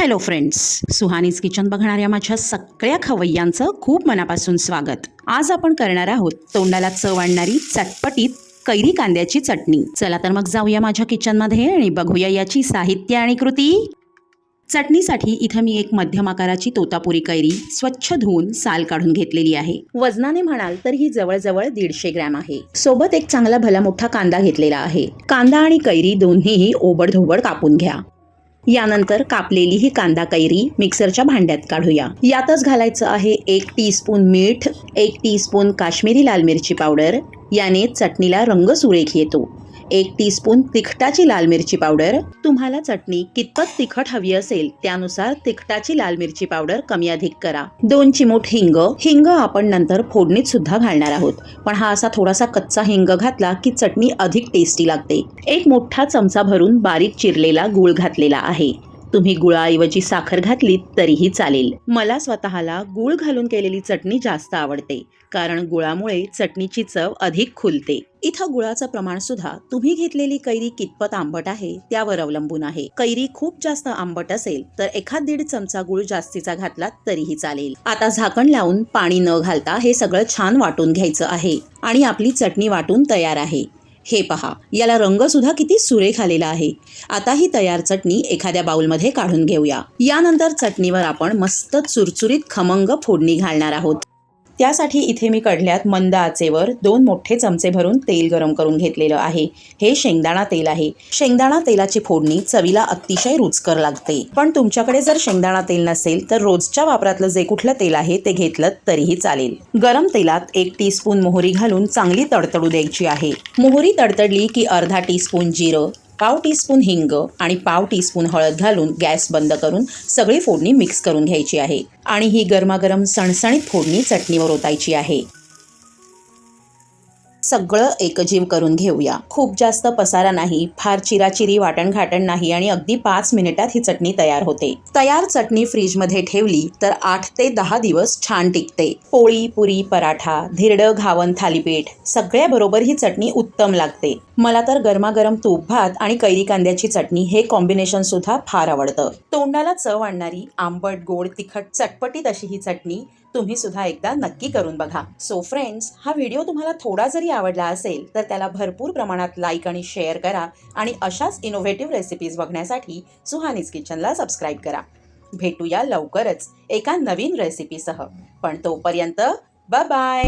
Hello friends Suhani's kitchen बघणाऱ्या माझ्या सगळ्या खवय्यांचं खूप मनापासून स्वागत. आज आपण करणार आहोत तोंडाला चव आणणारी चटपटीत कैरी कांद्याची चटणी. चला तर मग जाऊया माझ्या किचनमध्ये आणि बघूया याची साहित्य आणि कृती. चटणीसाठी इथं मी एक मध्यम आकाराची तोतापुरी कैरी स्वच्छ धुवून साल काढून घेतलेली आहे. वजनाने म्हणाल तर ही जवळजवळ दीडशे ग्रॅम आहे. सोबत एक चांगला भला मोठा कांदा घेतलेला आहे. कांदा आणि कैरी दोन्हीही ओबडधोबड कापून घ्या. यानंतर कापलेली ही कांदा कैरी मिक्सरच्या भांड्यात काढूया. यातच घालायचं आहे एक टीस्पून मीठ एक टीस्पून काश्मीरी लाल मिरची पावडर याने चटणीला रंग सुरेख येतो. एक टीस्पून तिखटाची लाल मिरची पावडर. तुम्हाला चटणी कितपत तिखट हवी असेल त्यानुसार तिखटाची लाल मिरची पावडर कमी अधिक करा. दोन चिमूट हिंग. हिंग आपण नंतर फोडणीत सुद्धा घालणार आहोत. पण हा असा थोडासा कच्चा हिंग घातला की चटणी अधिक टेस्टी लागते. एक मोठा चमचा भरून बारीक चिरलेला गूळ घातलेला आहे. तुम्ही गुळाऐवजी साखर घातली तरीही चालेल. मला स्वतःला गूळ घालून केलेली चटणी जास्त आवडते कारण गुळामुळे चटणीची चव अधिक खुलते. इथं गुळाचं प्रमाण सुद्धा तुम्ही घेतलेली कैरी कितपत आंबट आहे त्यावर अवलंबून आहे. कैरी खूप जास्त आंबट असेल तर एखाद दीड चमचा गुळ जास्तीचा घातला तरीही चालेल. आता झाकण लावून पाणी न घालता हे सगळं छान वाटून घ्यायचं आहे. आणि आपली चटणी वाटून तयार आहे. हे पहा याला रंगसुद्धा किती सुरेख आलेला आहे. आता ही तयार चटणी एखाद्या बाउलमध्ये काढून घेऊया. यानंतर चटणीवर आपण मस्त चुरचुरीत खमंग फोडणी घालणार आहोत. त्यासाठी इथे मी कढल्यात मंद आचेवर दोन मोठे चमचे भरून तेल गरम करून घेतलेलं आहे. हे शेंगदाणा तेल आहे. शेंगदाणा तेलाची फोडणी चवीला अतिशय रुचकर लागते. पण तुमच्याकडे जर शेंगदाणा तेल नसेल तर रोजच्या वापरातलं जे कुठलं तेल आहे ते घेतलं तरीही चालेल. गरम तेलात एक टीस्पून मोहरी घालून चांगली तडतडू द्यायची आहे. मोहरी तडतडली की अर्धा टीस्पून जिरं पाव टीस्पून हिंग आणि पाव टीस्पून हळद घालून गॅस बंद करून सगळी फोडणी मिक्स करून घ्यायची आहे. आणि ही गरमागरम सणसणीत फोडणी चटणीवर ओतायची आहे. सगळं एकजीव करून घेऊया. खूप जास्त पसारा नाही फार चिराचिरी वाटणघाटण नाही आणि अगदी पाच मिनिटात ही चटणी तयार होते. तयार चटणी फ्रीजमध्ये ठेवली तर आठ ते दहा दिवस छान टिकते. पोळी पुरी पराठा धिरडं घावन थालीपीठ सगळ्याबरोबर ही चटणी उत्तम लागते. मला तर गरमागरम तूप भात आणि कैरी कांद्याची चटणी हे कॉम्बिनेशन सुद्धा फार आवडतं. तोंडाला चव आणणारी आंबट गोड तिखट चटपटीत अशी ही चटणी तुम्ही सुद्धा एकदा नक्की करून बघा. सो फ्रेंड्स हा व्हिडिओ तुम्हाला थोडा जरी आवडला असेल तर त्याला भरपूर प्रमाणात लाईक आणि शेअर करा आणि अशाच इनोव्हेटिव्ह रेसिपीज बघण्यासाठी सुहानीज किचनला सबस्क्राईब करा. भेटूया लवकरच एका नवीन रेसिपीसह पण तोपर्यंत बाय